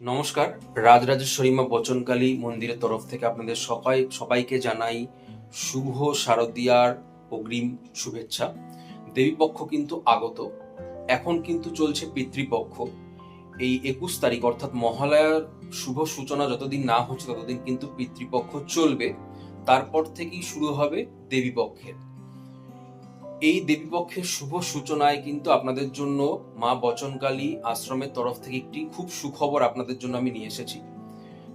নমস্কার, রাজরাজেশ্বরী মা বচনকালী মন্দিরের তরফ থেকে আপনাদের সবাই, সবাইকে জানাই শুভ শারদিয়ার অগ্রিম শুভেচ্ছা। দেবীপক্ষ কিন্তু আগত। এখন কিন্তু চলছে পিতৃপক্ষ। এই একুশ তারিখ অর্থাৎ মহালয়ার শুভ সূচনা যতদিন না হচ্ছে ততদিন কিন্তু পিতৃপক্ষ চলবে। তারপর থেকেই শুরু হবে দেবীপক্ষের। এই দেবীপক্ষের শুভ সূচনায় কিন্তু আপনাদের জন্য মা বচনকালী আশ্রমের তরফ থেকে একটি খুব সুখবর আপনাদের জন্য আমি নিয়ে এসেছি।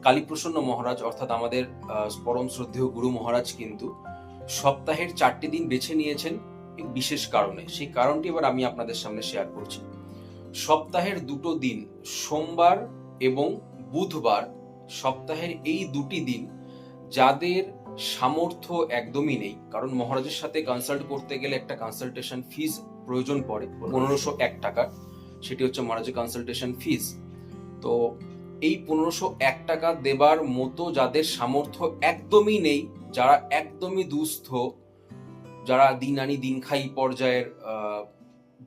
কালীপ্রসন্ন মহারাজ, অর্থাৎ আমাদের পরম শ্রদ্ধেয় গুরু মহারাজ কিন্তু সপ্তাহের চারটি দিন বেছে নিয়েছেন বিশেষ কারণে। সেই কারণটি এবার আমি আপনাদের সামনে শেয়ার করছি। সপ্তাহের দুটো দিন, সোমবার এবং বুধবার সপ্তাহের এই দুটি দিন যাদের সামর্থ্য একদমই নেই। কারণ মহারাজের সাথে কনসাল্ট করতে গেলে একটা কনসালটেশন ফিস প্রয়োজন পড়ে, পনেরোশো এক টাকার সেটি হচ্ছে মহারাজের কনসালটেশন ফিস তো এই পনেরোশো এক টাকা দেবার মতো যাদের সামর্থ্য একদমই নেই, যারা একদমই দুস্থ, যারা দিন আনি দিন খাই পর্যায়ের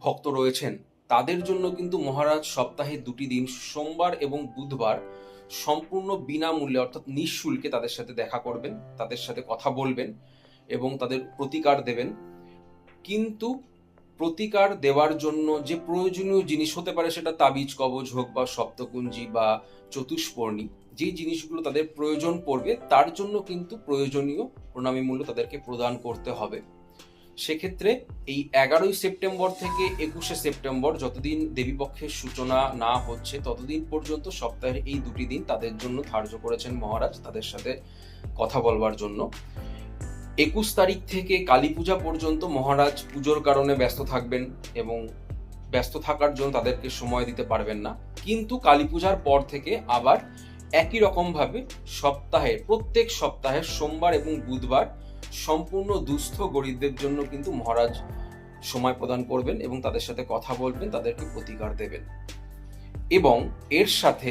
ভক্ত রয়েছেন, তাদের জন্য কিন্তু মহারাজ সপ্তাহে দুটি দিন, সোমবার এবং বুধবার সম্পূর্ণ বিনামূল্যে, অর্থাৎ নিঃশুল্কে তাদের সাথে দেখা করবেন, তাদের সাথে কথা বলবেন এবং তাদের প্রতিকার দেবেন। কিন্তু প্রতিকার দেওয়ার জন্য যে প্রয়োজনীয় জিনিস হতে পারে সেটা তাবিজ, কবজ হোক বা সপ্তকুঞ্জি বা চতুষ্পর্ণী যে জিনিসগুলো তাদের প্রয়োজন পড়বে, তার জন্য কিন্তু প্রয়োজনীয় প্রণামী মূল্য তাদেরকে প্রদান করতে হবে। সেক্ষেত্রে এই এগারোই সেপ্টেম্বর থেকে একুশে সেপ্টেম্বর যতদিন দেবীপক্ষের সূচনা না হচ্ছে, ততদিন পর্যন্ত সপ্তাহের এই দুটি দিন তাদের জন্য ধার্য করেছেন মহারাজ তাদের সাথে কথা বলবার জন্য। একুশ তারিখ থেকে কালী পূজা পর্যন্ত মহারাজ পুজোর কারণে ব্যস্ত থাকবেন এবং ব্যস্ত থাকার জন্য তাদেরকে সময় দিতে পারবেন না। কিন্তু কালী পূজার পর থেকে আবার একই রকমভাবে সপ্তাহে, প্রত্যেক সপ্তাহে সোমবার এবং বুধবার সম্পূর্ণ দুস্থ গরিবদের জন্য কিন্তু মহারাজ সময় প্রদান করবেন এবং তাদের সাথে কথা বলবেন, তাদেরকে প্রতিকার দেবেন। এবং এর সাথে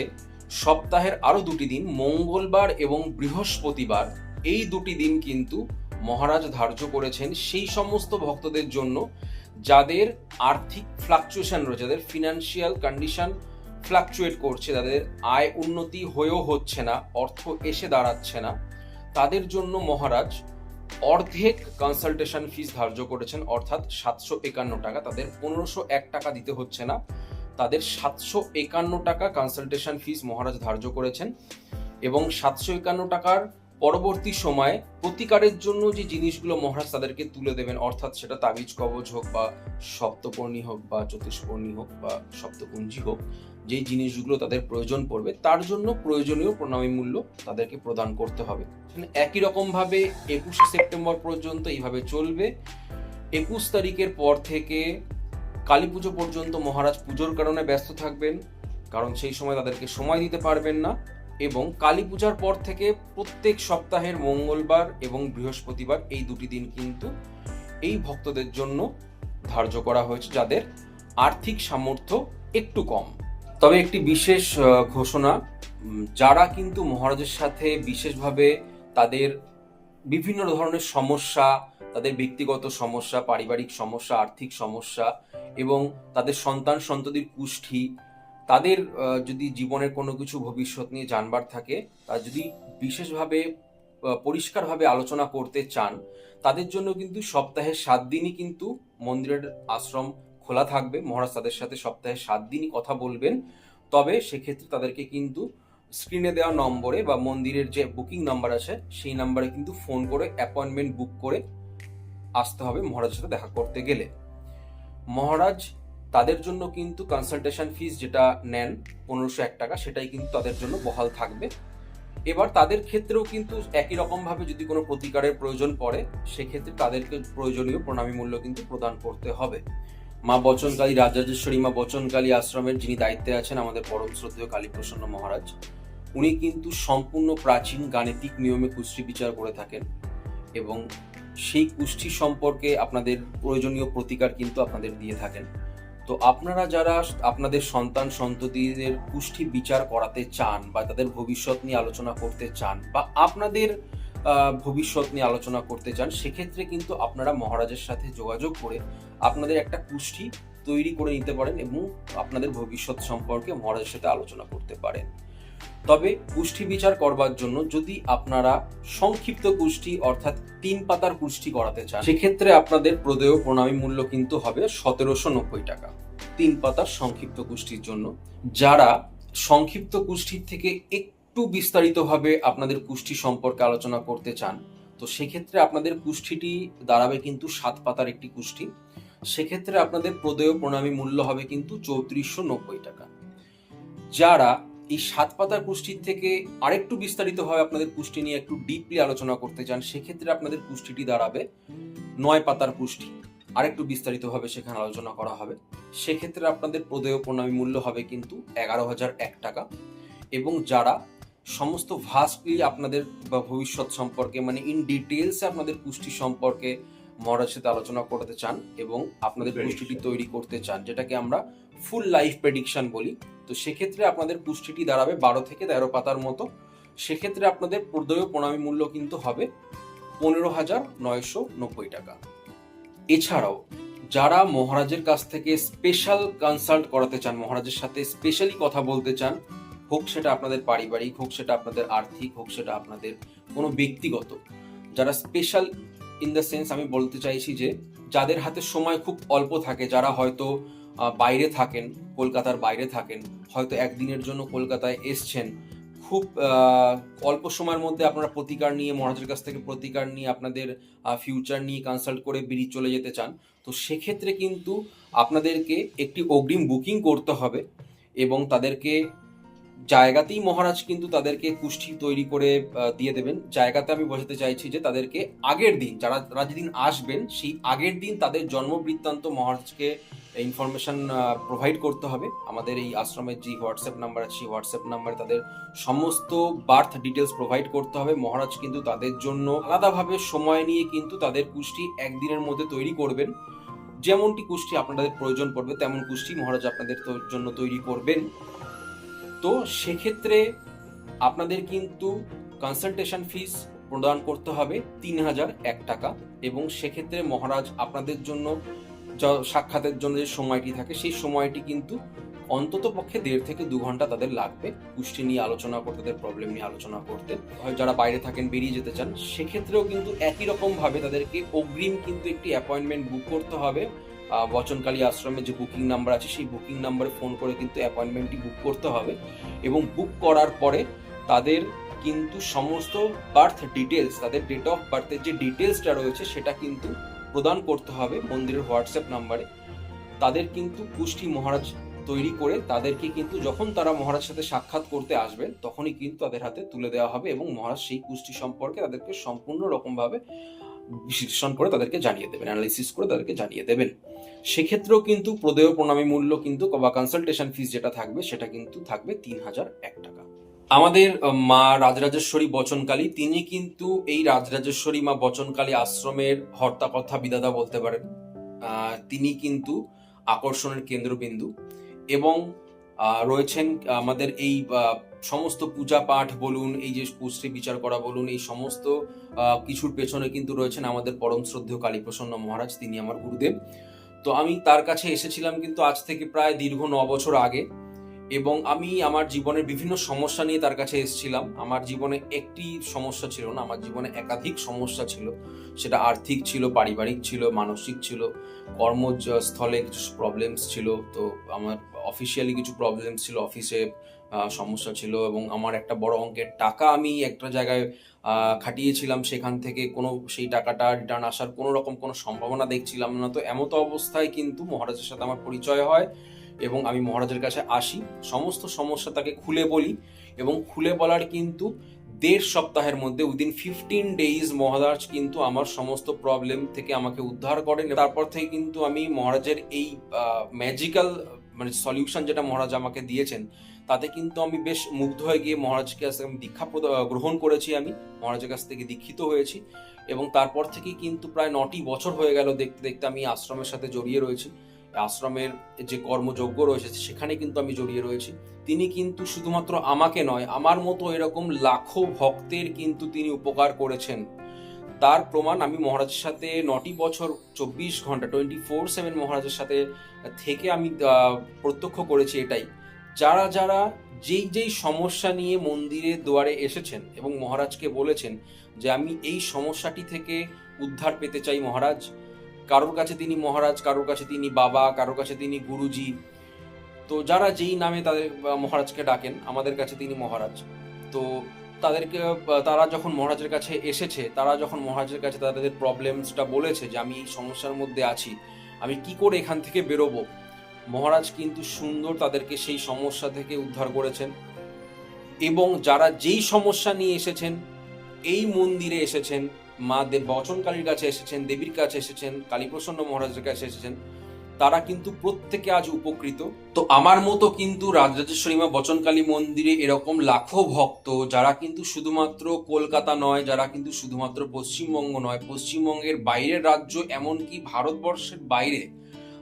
সপ্তাহের আরও দুটি দিন, মঙ্গলবার এবং বৃহস্পতিবার, এই দুটি দিন কিন্তু মহারাজ ধার্য করেছেন সেই সমস্ত ভক্তদের জন্য যাদের আর্থিক ফ্লাকচুয়েশন রয়েছে, যাদের ফিনান্সিয়াল কন্ডিশন ফ্লাকচুয়েট করছে তাদের আয় উন্নতি হয়েও হচ্ছে না, অর্থ এসে দাঁড়াচ্ছে না, তাদের জন্য মহারাজ অর্ধেক কনসালটেশন ফিস ধার্য করেছেন, অর্থাৎ সাতশো একান্ন টাকা। তাদের পনেরোশো এক টাকা দিতে হচ্ছে না। তাদের সাতশো একান্ন টাকা কনসালটেশন ফিস মহারাজ ধার্য করেছেন এবং সাতশো একান্ন টাকার পরবর্তী সময়ে প্রতিকারের জন্য যে জিনিসগুলো মহারাজ তাদেরকে তুলে দেবেন, অর্থাৎ সেটা তাবিজ কবজ হোক বা সপ্তপর্ণী হোক বা চতুষ্পর্ণী হোক বা সপ্তকুঞ্জি হোক যেই জিনিসগুলো তাদের প্রয়োজন পড়বে, তার জন্য প্রয়োজনীয় প্রণামী মূল্য তাদেরকে প্রদান করতে হবে। মানে একই রকম ভাবে একুশে সেপ্টেম্বর পর্যন্ত এইভাবে চলবে। একুশ তারিখের পর থেকে কালী পুজো পর্যন্ত মহারাজ পুজোর কারণে ব্যস্ত থাকবেন, কারণ সেই সময় তাদেরকে সময় দিতে পারবেন না এবং কালী পূজার পর থেকে প্রত্যেক সপ্তাহের মঙ্গলবার এবং বৃহস্পতিবার এই দুটি দিন কিন্তু এই ভক্তদের জন্য ধার্য করা হয়েছে, যাদের আর্থিক সামর্থ্য একটু কম। তবে একটি বিশেষ ঘোষণা যারা কিন্তু মহারাজের সাথে বিশেষভাবে তাদের বিভিন্ন ধরনের সমস্যা, তাদের ব্যক্তিগত সমস্যা, পারিবারিক সমস্যা, আর্থিক সমস্যা এবং তাদের সন্তান সন্ততির কুষ্ঠি, তাদের যদি জীবনের কোনো কিছু ভবিষ্যৎ নিয়ে জানবার থাকে, তা যদি বিশেষভাবে পরিষ্কারভাবে আলোচনা করতে চান, তাদের জন্য কিন্তু সপ্তাহে সাত দিনই কিন্তু মন্দিরের আশ্রম খোলা থাকবে। মহারাজ তাদের সাথে সপ্তাহে সাত দিনই কথা বলবেন। তবে সেক্ষেত্রে তাদেরকে কিন্তু স্ক্রিনে দেওয়া নম্বরে বা মন্দিরের যে বুকিং নাম্বার আছে, সেই নাম্বারে কিন্তু ফোন করে অ্যাপয়েন্টমেন্ট বুক করে আসতে হবে মহারাজের সাথে দেখা করতে গেলে। মহারাজ তাদের জন্য কিন্তু কনসালটেশন ফিস যেটা নেন পনেরোশো এক টাকা, সেটাই কিন্তু তাদের জন্য বহাল থাকবে। এবার তাদের ক্ষেত্রেও কিন্তু একই রকমভাবে যদি কোনো প্রতিকারের প্রয়োজন পড়ে, সেক্ষেত্রে তাদেরকে প্রয়োজনীয় প্রণামী মূল্য কিন্তু প্রদান করতে হবে। মা বচনকালী রাজরাজেশ্বরী মা বচনকালী আশ্রমের যিনি দায়িত্বে আছেন আমাদের পরম শ্রদ্ধেয় কালীপ্রসন্ন মহারাজ, উনি কিন্তু সম্পূর্ণ প্রাচীন গাণিতিক নিয়মে কুষ্টি বিচার করে থাকেন এবং সেই কুষ্ঠি সম্পর্কে আপনাদের প্রয়োজনীয় প্রতিকার কিন্তু আপনাদের দিয়ে থাকেন। তো আপনারা যারা আপনাদের সন্তান সন্ততিদের কুষ্ঠি বিচার করাতে চান বা তাদের ভবিষ্যৎ নিয়ে আলোচনা করতে চান বা আপনাদের ভবিষ্যৎ নিয়ে আলোচনা করতে চান, সেক্ষেত্রে কিন্তু আপনারা মহারাজের সাথে যোগাযোগ করে আপনাদের একটা কুষ্ঠি তৈরি করে নিতে পারেন এবং আপনাদের ভবিষ্যৎ সম্পর্কে মহারাজের সাথে আলোচনা করতে পারেন। তবে কুষ্ঠি বিচার করবার জন্য যদি আপনারা সংক্ষিপ্ত কুষ্টি অর্থাৎ তিন পাতার কুষ্টি করাতে চান, সেক্ষেত্রে আপনাদের প্রদেয় প্রণামী মূল্য কিন্তু হবে সতেরোশো নব্বই টাকা। তিন পাতার সংক্ষিপ্ত কুষ্টির জন্য যারা সংক্ষিপ্ত কুষ্টির থেকে একটু বিস্তারিতভাবে আপনাদের কুষ্টি সম্পর্কে আলোচনা করতে চান, তো সেক্ষেত্রে আপনাদের কুষ্ঠিটি দাঁড়াবে কিন্তু সাত পাতার একটি কুষ্টি সেক্ষেত্রে আপনাদের প্রদেয় প্রণামী মূল্য হবে কিন্তু চৌত্রিশশো নব্বই টাকা। যারা এই সাত পাতার পুষ্টির থেকে আরেকটু বিস্তারিতভাবে আপনাদের পুষ্টি নিয়ে একটু ডিপলি আলোচনা করতে চান, সেক্ষেত্রে আপনাদের পুষ্টিটি দাঁড়াবে নয় পাতার পুষ্টি। আরেকটু বিস্তারিতভাবে সেখানে আলোচনা করা হবে। সেক্ষেত্রে আপনাদের প্রদেয় প্রণামী মূল্য হবে কিন্তু এগারো হাজার এক টাকা। এবং যারা সমস্ত ভাস্টলি আপনাদের বা ভবিষ্যৎ সম্পর্কে মানে ইন ডিটেলসে আপনাদের পুষ্টি সম্পর্কে মহারাজের সাথে আলোচনা করতে চান এবং আপনাদের পুষ্টিটি তৈরি করতে চান যেটাকে আমরা ফুল লাইফ প্রেডিকশন বলি। তো সেক্ষেত্রে আপনাদের পুষ্টিটি দাঁড়াবে বারো থেকে তেরো পাতার মতো। সেক্ষেত্রে আপনাদের প্রদয় প্রণামী মূল্য কিন্তু হবে পনেরো হাজার নয়শো নব্বই টাকা। এছাড়াও যারা মহারাজের কাছ থেকে স্পেশাল কনসাল্ট করাতে চান মহারাজের সাথে স্পেশালি কথা বলতে চান হোক সেটা আপনাদের পারিবারিক হোক সেটা আপনাদের আর্থিক হোক সেটা আপনাদের কোনো ব্যক্তিগত যারা স্পেশাল ইন দ্য সেন্স আমি বলতে চাইছি যে, যাদের হাতে সময় খুব অল্প থাকে, যারা হয়তো বাইরে থাকেন, কলকাতার বাইরে থাকেন, হয়তো একদিনের জন্য কলকাতায় এসছেন, খুব অল্প সময়ের মধ্যে আপনারা প্রতিকার নিয়ে, মহারাজের কাছ থেকে প্রতিকার নিয়ে আপনাদের ফিউচার নিয়ে কনসাল্ট করে বেরিয়ে চলে যেতে চান, তো সেক্ষেত্রে কিন্তু আপনাদেরকে একটি অগ্রিম বুকিং করতে হবে এবং তাদেরকে জায়গাতেই মহারাজ কিন্তু তাদেরকে কুষ্ঠি তৈরি করে দিয়ে দেবেন। জায়গাতে আমি বোঝাতে চাইছি যে তাদেরকে আগের দিন, যারা তারা যেদিন আসবেন, সেই আগের দিন তাদের জন্ম বৃত্তান্ত মহারাজকে ইনফরমেশন প্রোভাইড করতে হবে। আমাদের এই আশ্রমের যে হোয়াটসঅ্যাপ নাম্বার আছে, সেই হোয়াটসঅ্যাপ নাম্বারে তাদের সমস্ত বার্থ ডিটেলস প্রোভাইড করতে হবে। মহারাজ কিন্তু তাদের জন্য আলাদাভাবে সময় নিয়ে কিন্তু তাদের কুষ্টি একদিনের মধ্যে তৈরি করবেন। যেমনটি কুষ্টি আপনাদের প্রয়োজন পড়বে, তেমন কুষ্টি মহারাজ আপনাদের জন্য তৈরি করবেন। তো সেক্ষেত্রে আপনাদের কিন্তু কনসালটেশন ফিস প্রদান করতে হবে তিন হাজার এক টাকা এবং সেক্ষেত্রে মহারাজ আপনাদের জন্য সাক্ষাতের জন্য যে সময়টি থাকে সেই সময়টি কিন্তু অন্তত পক্ষে দেড় থেকে দু ঘণ্টা তাদের লাগবে পুষ্টি নিয়ে আলোচনা করতে, তাদের প্রবলেম নিয়ে আলোচনা করতে। যারা বাইরে থাকেন, বেরিয়ে যেতে চান, সেক্ষেত্রেও কিন্তু একই রকমভাবে তাদেরকে অগ্রিম কিন্তু একটি অ্যাপয়েন্টমেন্ট বুক করতে হবে। বচনকালী আশ্রমে যে বুকিং নাম্বার আছে, সেই বুকিং নাম্বারে ফোন করে কিন্তু অ্যাপয়েন্টমেন্টটি বুক করতে হবে এবং বুক করার পরে তাদের কিন্তু সমস্ত বার্থ ডিটেলস তাদের ডেট অফ বার্থের যে ডিটেলসটা রয়েছে, সেটা কিন্তু প্রদান করতে হবে মন্দিরের হোয়াটসঅ্যাপ নাম্বারে তাদের কিন্তু পুষ্টি মহারাজ তৈরি করে তাদেরকে কিন্তু যখন তারা মহারাজের সাথে সাক্ষাৎ করতে আসবেন, তখনই কিন্তু তাদের হাতে তুলে দেওয়া হবে এবং মহারাজ সেই পুষ্টি সম্পর্কে তাদেরকে সম্পূর্ণ রকমভাবে বিশ্লেষণ করে তাদেরকে জানিয়ে দেবেন অ্যানালিসিস করে তাদেরকে জানিয়ে দেবেন। সেক্ষেত্রেও কিন্তু প্রদেয় প্রণামী মূল্য কিন্তু বা কনসালটেশন ফিস যেটা থাকবে, সেটা কিন্তু থাকবে তিন হাজার এক টাকা। আমাদের মা রাজরাজেশ্বরী বচনকালী, তিনি কিন্তু এই রাজরাজেশ্বরী মা বচনকালী আশ্রমের হর্তা কথা বিদাদা বলতে পারেন। তিনি কিন্তু আকর্ষণের কেন্দ্রবিন্দু এবং রয়েছেন আমাদের এই সমস্ত পূজা পাঠ বলুন, এই যে কুশ্রী বিচার করা বলুন, এই সমস্ত কিছুর পেছনে কিন্তু রয়েছেন আমাদের পরম শ্রদ্ধেয় কালীপ্রসন্ন মহারাজ, তিনি আমার গুরুদেব। তো আমি তার কাছে এসেছিলাম কিন্তু আজ থেকে প্রায় দীর্ঘ ন বছর আগে এবং আমি আমার জীবনের বিভিন্ন সমস্যা নিয়ে তার কাছে এসেছিলাম। আমার জীবনে একটি সমস্যা ছিল না, আমার জীবনে একাধিক সমস্যা ছিল। সেটা আর্থিক ছিল, পারিবারিক ছিল, মানসিক ছিল কর্মস্থলে কিছু প্রবলেমস ছিল। তো আমার অফিসিয়ালি কিছু প্রবলেমস ছিল অফিসে সমস্যা ছিল এবং আমার একটা বড় অঙ্কের টাকা আমি একটা জায়গায় খাটিয়েছিলাম। সেখান থেকে কোনো, সেই টাকাটা রিটার্ন আসার কোনো রকম কোনো সম্ভাবনা দেখছিলাম না। তো এমত অবস্থায় কিন্তু মহারাজের সাথে আমার পরিচয় হয় এবং আমি মহারাজের কাছে আসি। সমস্ত সমস্যা তাকে খুলে বলি এবং খুলে বলার কিন্তু দেড় সপ্তাহের মধ্যে উইদিন ফিফটিন ডেইজ মহারাজ কিন্তু আমার সমস্ত প্রবলেম থেকে আমাকে উদ্ধার করেন। তারপর থেকে কিন্তু আমি মহারাজের এই ম্যাজিক্যাল মানে সলিউশন যেটা মহারাজ আমাকে দিয়েছেন, তাতে কিন্তু আমি বেশ মুগ্ধ হয়ে গিয়ে মহারাজকে কাছে আমি দীক্ষা গ্রহণ করেছি আমি। মহারাজের কাছ থেকে দীক্ষিত হয়েছি এবং তারপর থেকেই কিন্তু প্রায় নটি বছর হয়ে গেল দেখতে দেখতে আমি আশ্রমের সাথে জড়িয়ে রয়েছি। আশ্রমের যে কর্মযজ্ঞ রয়েছে সেখানে কিন্তু আমি জড়িয়ে রয়েছি। তিনি কিন্তু শুধুমাত্র আমাকে নয়, আমার মতো এরকম লাখো ভক্তের কিন্তু তিনি উপকার করেছেন। তার প্রমাণ আমি মহারাজের সাথে নটি বছর, চব্বিশ ঘণ্টা টোয়েন্টি ফোর সেভেন মহারাজের সাথে থেকে আমি প্রত্যক্ষ করেছি এটাই। যারা যারা যেই যেই সমস্যা নিয়ে মন্দিরের দুয়ারে এসেছেন এবং মহারাজকে বলেছেন যে আমি এই সমস্যাটি থেকে উদ্ধার পেতে চাই মহারাজ, কারোর কাছে তিনি মহারাজ, কারোর কাছে তিনি বাবা, কারোর কাছে তিনি গুরুজি, তো যারা যেই নামে তাদের মহারাজকে ডাকেন, আমাদের কাছে তিনি মহারাজ। তো তাদেরকে তারা যখন মহারাজের কাছে এসেছে, তারা যখন মহারাজের কাছে তাদের প্রবলেমসটা বলেছে যে, আমি এই সমস্যার মধ্যে আছি, আমি কি করে এখান থেকে বেরোবো? মহারাজ কিন্তু সুন্দর তাদেরকে সেই সমস্যা থেকে উদ্ধার করেছেন এবং যারা যেই সমস্যা নিয়ে এসেছেন, এই মন্দিরে এসেছেন, মা দেব বচনকালীর কাছে এসেছেন, দেবীর কাছে এসেছেন, কালীপ্রসন্ন মহারাজের কাছে এসেছেন তারা কিন্তু প্রত্যেকে আজ উপকৃত। তো আমার মতো কিন্তু রাজরাজেশ্বরী মা বচনকালী মন্দিরে এরকম লাখো ভক্ত, যারা কিন্তু শুধুমাত্র কলকাতা নয়, যারা কিন্তু শুধুমাত্র পশ্চিমবঙ্গ নয়, পশ্চিমবঙ্গের বাইরের রাজ্য এমনকি ভারতবর্ষের বাইরে,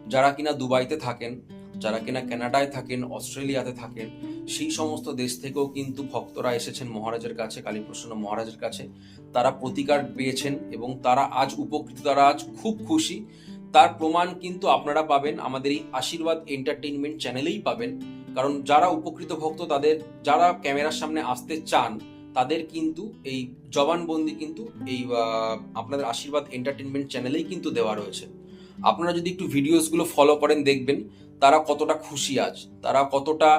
যারা কিনা দুবাইতে থাকেন, যারা কিনা কানাডায় থাকেন, অস্ট্রেলিয়াতে থাকেন, সেই সমস্ত দেশ থেকেও কিন্তু ভক্তরা এসেছেন মহারাজের কাছে, কালীপ্রসন্ন মহারাজের কাছে। তারা প্রতিকার পেয়েছেন এবং তারা আজ উপকৃত, তারা আজ খুব খুশি। তার প্রমাণ কিন্তু আপনারা পাবেন, আমাদের এই আশীর্বাদ এন্টারটেনমেন্ট চ্যানেলেই পাবেন। কারণ যারা উপকৃত ভক্ত, তাদের, যারা ক্যামেরার সামনে আসতে চান, তাদের কিন্তু এই জবানবন্দি কিন্তু এই আপনাদের আশীর্বাদ এন্টারটেনমেন্ট চ্যানেলেই কিন্তু দেওয়া রয়েছে। আপনারা যদি একটু ভিডিওসগুলো ফলো করেন, দেখবেন তারা কতটা খুশি আজ? তারা কতটা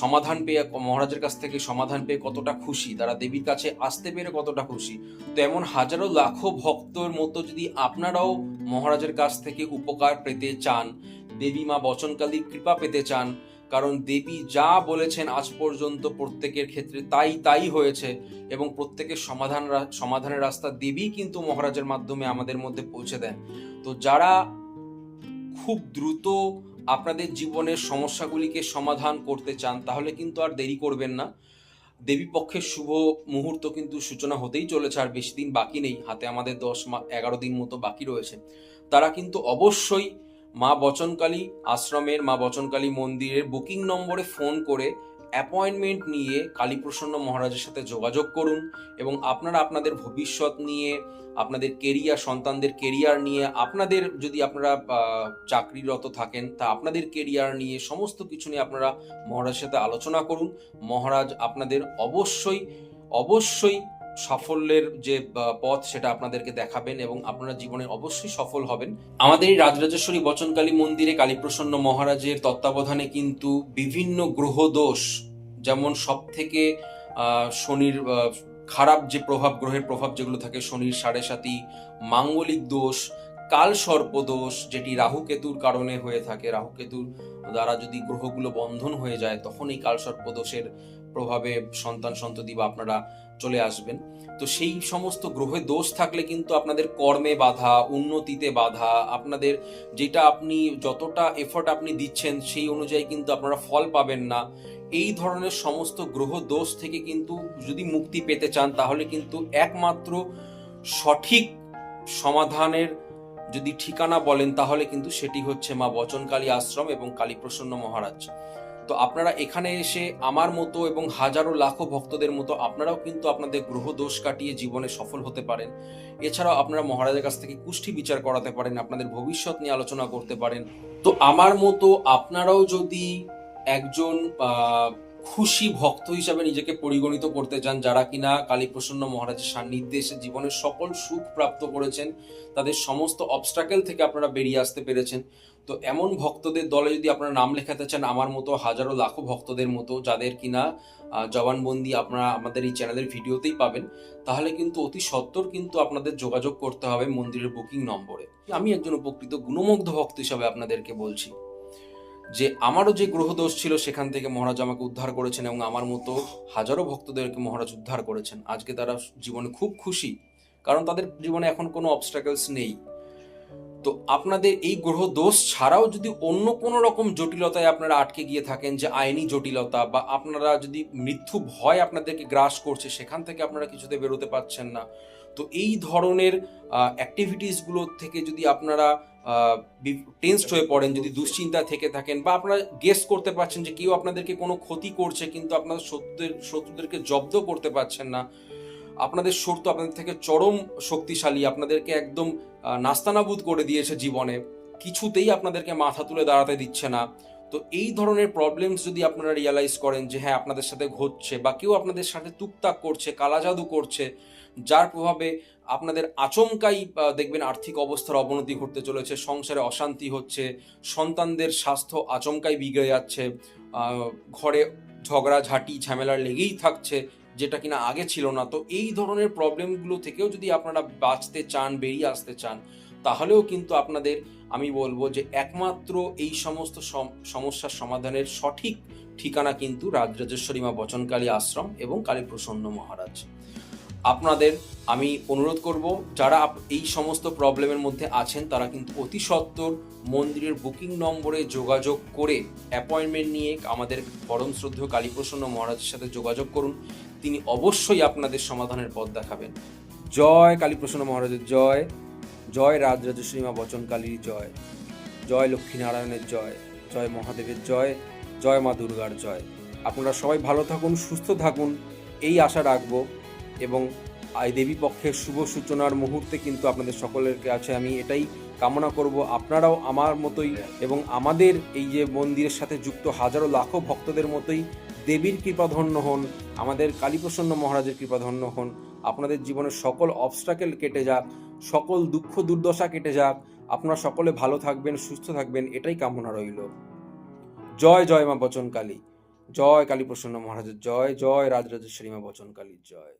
সমাধান পেয়ে, মহারাজের কাছ থেকে সমাধান পেয়ে কতটা খুশি? তারা দেবীর কাছে আসতে পেরে কতটা খুশি? তো এমন হাজারো লাখো ভক্তর মতো যদি আপনারাও মহারাজের কাছ থেকে উপকার পেতে চান, দেবী মা বচনকালীর কৃপা পেতে চান, কারণ দেবী যা বলেছেন আজ পর্যন্ত প্রত্যেকের ক্ষেত্রে তাই তাই হয়েছে এবং প্রত্যেকের সমাধান সমাধানের রাস্তা দেবী কিন্তু মহারাজের মাধ্যমে আমাদের মধ্যে পৌঁছে দেন। তো যারা খুব দ্রুত আপনাদের জীবনের সমস্যাগুলিকে সমাধান করতে চান, তাহলে কিন্তু আর দেরি করবেন না। দেবীপক্ষের শুভ মুহূর্ত কিন্তু সূচনা হতেই চলেছে, আর বেশি দিন বাকি নেই। হাতে আমাদের দশ মা, এগারো দিন মতো বাকি রয়েছে। তারা কিন্তু অবশ্যই মা বচনকালী আশ্রমের, মা বচনকালী মন্দিরের বুকিং নম্বরে ফোন করে অ্যাপয়েন্টমেন্ট নিয়ে কালীপ্রসন্ন মহারাজের সাথে যোগাযোগ করুন এবং আপনারা আপনাদের ভবিষ্যৎ নিয়ে, আপনাদের কেরিয়ার সন্তানদের কেরিয়ার নিয়ে, আপনাদের যদি আপনারা চাকরিরত থাকেন, তা আপনাদের কেরিয়ার নিয়ে সমস্ত কিছু নিয়ে আপনারা মহারাজের সাথে আলোচনা করুন। মহারাজ আপনাদের অবশ্যই অবশ্যই সাফল্যের যে পথ সেটা আপনাদেরকে দেখাবেন এবং আপনারা জীবনে অবশ্যই সফল হবেন। আমাদের এই রাজরাজেশ্বরী বচনকালী মন্দিরে কালীপ্রসন্ন মহারাজের তত্ত্বাবধানে কিন্তু বিভিন্ন গ্রহ দোষ যেমন সব থেকে শনির খারাপ যে প্রভাব, গ্রহের প্রভাব যেগুলো থাকে, শনির সাড়ে সাতি, মাঙ্গলিক দোষ কাল সর্প দোষ যেটি রাহু কেতুর কারণে হয়ে থাকে। রাহু কেতুর দ্বারা যদি গ্রহগুলো বন্ধন হয়ে যায়, তখন এই কাল সর্প দোষের প্রভাবে সন্তান সন্ততি বা আপনারা চলে আসবেন। তো সেই সমস্ত গ্রহে দোষ থাকলে কিন্তু আপনাদের কর্মে বাধা, উন্নতিতে বাধা, আপনাদের যেটা আপনি যতটা এফোর্ট আপনি দিচ্ছেন, সেই অনুযায়ী কিন্তু আপনারা ফল পাবেন না। এই ধরনের সমস্ত গ্রহ দোষ থেকে কিন্তু যদি মুক্তি পেতে চান, তাহলে কিন্তু একমাত্র সঠিক সমাধানের যদি ঠিকানা বলেন তাহলে কিন্তু সেটি হচ্ছে মা বচনকালী আশ্রম এবং কালীপ্রসন্ন মহারাজ। তো আপনারা এখানে এসে আমার মতো এবং হাজারো লাখো ভক্তদের মতো আপনারাও কিন্তু আপনাদের গ্রহ দোষ কাটিয়ে জীবনে সফল হতে পারেন। এছাড়াও আপনারা মহারাজের কাছ থেকে কুষ্টি বিচার করাতে পারেন, আপনাদের ভবিষ্যৎ নিয়ে আলোচনা করতে পারেন। তো আমার মতো আপনারাও যদি একজন খুশি ভক্ত হিসাবে নিজেকে পরিগণিত করতে চান যারা কিনা কালীপ্রসন্ন মহারাজের সান্নিধ্যে এসে জীবনের সকল সুখ প্রাপ্ত করেছেন, তাদের সমস্ত অবস্ট্রাকেল থেকে আপনারা বেরিয়ে আসতে পেরেছেন। তো এমন ভক্তদের দলে যদি আপনারা নাম লেখাতে চান, আমার মতো হাজারো লাখো ভক্তদের মতো, যাদের কিনা জবানবন্দি আপনারা আমাদের এই চ্যানেলের ভিডিওতেই পাবেন, তাহলে কিন্তু অতি সত্বর কিন্তু আপনাদের যোগাযোগ করতে হবে মন্দিরের বুকিং নম্বরে। আমি একজন উপকৃত গুণমুগ্ধ ভক্ত হিসাবে আপনাদেরকে বলছি। যে আমারও যে গ্রহদোষ ছিল সেখান থেকে মহারাজ আমাকে উদ্ধার করেছেন এবং আমার মতো হাজারো ভক্তদেরকে মহারাজ উদ্ধার করেছেন। আজকে তারা জীবনে খুব খুশি, কারণ তাদের জীবনে এখন কোনো অবস্ট্রাকলস নেই। তো আপনাদের এই গ্রহ দোষ ছাড়াও যদি অন্য কোনো রকম জটিলতায় আপনারা আটকে গিয়ে থাকেন, যে আইনি জটিলতা বা আপনারা যদি মৃত্যু ভয় আপনাদেরকে গ্রাস করছে, সেখান থেকে আপনারা কিছুতে বেরোতে পারছেন না। তো এই ধরনের অ্যাক্টিভিটিসগুলো থেকে যদি আপনারা টেন্সড হয়ে পড়েন, যদি দুশ্চিন্তা থেকে থাকেন, বা আপনারা গেস করতে পারছেন যে কেউ আপনাদেরকে কোনো ক্ষতি করছে, কিন্তু আপনাদের শত্রুদের, শত্রুদেরকে জব্দ করতে পারছেন না, আপনাদের শত্রু আপনাদের থেকে চরম শক্তিশালী, আপনাদেরকে একদম নাস্তানাবুদ করে দিয়েছে জীবনে, কিছুতেই আপনাদেরকে মাথা তুলে দাঁড়াতে দিচ্ছে না। তো এই ধরনের প্রবলেমস যদি আপনারা রিয়ালাইজ করেন যে হ্যাঁ আপনাদের সাথে ঘটছে বা কেউ আপনাদের সাথে টুকটাক করছে, কালাজাদু করছে, যার প্রভাবে আপনাদের আচমকাই দেখবেন আর্থিক অবস্থার অবনতি ঘটতে চলেছে, সংসারে অশান্তি হচ্ছে, সন্তানদের স্বাস্থ্য আচমকাই বিগড়ে যাচ্ছে ঘরে ঝগড়া, ঝাঁটি, ঝামেলা লেগেই থাকছে, যেটা কিনা আগে ছিল না। তো এই ধরনের প্রবলেমগুলো থেকেও যদি আপনারা বাঁচতে চান, বেরিয়ে আসতে চান তাহলেও কিন্তু আপনাদের আমি বলব যে একমাত্র এই সমস্ত সম- সমস্যার সমাধানের সঠিক ঠিকানা কিন্তু রাজরাজেশ্বরী মা বচনকালী আশ্রম এবং কালীপ্রসন্ন মহারাজ। আপনাদের আমি অনুরোধ করব, যারা এই সমস্ত প্রবলেমের মধ্যে আছেন, তারা কিন্তু অতি সত্বর মন্দিরের বুকিং নম্বরে যোগাযোগ করে অ্যাপয়েন্টমেন্ট নিয়ে আমাদের পরম শ্রদ্ধেয় কালীপ্রসন্ন মহারাজের সাথে যোগাযোগ করুন। তিনি অবশ্যই আপনাদের সমাধানের পথ দেখাবেন। জয় কালীপ্রসন্ন মহারাজের জয়। জয় রাজরাজেশ্বরী মা বচনকালীর জয়। জয় লক্ষ্মীনারায়ণের জয় জয় মহাদেবের জয় জয় মা দুর্গার জয়। আপনারা সবাই ভালো থাকুন, সুস্থ থাকুন, এই আশা রাখব। এবং এই দেবী পক্ষের শুভ সূচনার মুহূর্তে কিন্তু আপনাদের সকলের কাছে আমি এটাই কামনা করব। আপনারাও আমার মতোই এবং আমাদের এই যে মন্দিরের সাথে যুক্ত হাজারো লাখো ভক্তদের মতোই দেবীর কৃপাধন্য হন, আমাদের কালীপ্রসন্ন মহারাজের কৃপাধন্য হন। আপনাদের জীবনের সকল অবস্ট্রাকেল কেটে যাক সকল দুঃখ দুর্দশা কেটে যাক। আপনারা সকলে ভালো থাকবেন, সুস্থ থাকবেন, এটাই কামনা রইল। জয় জয় মা বচনকালী। জয় কালীপ্রসন্ন মহারাজের জয় জয় রাজরাজেশ্বরী মা বচনকালীর জয়।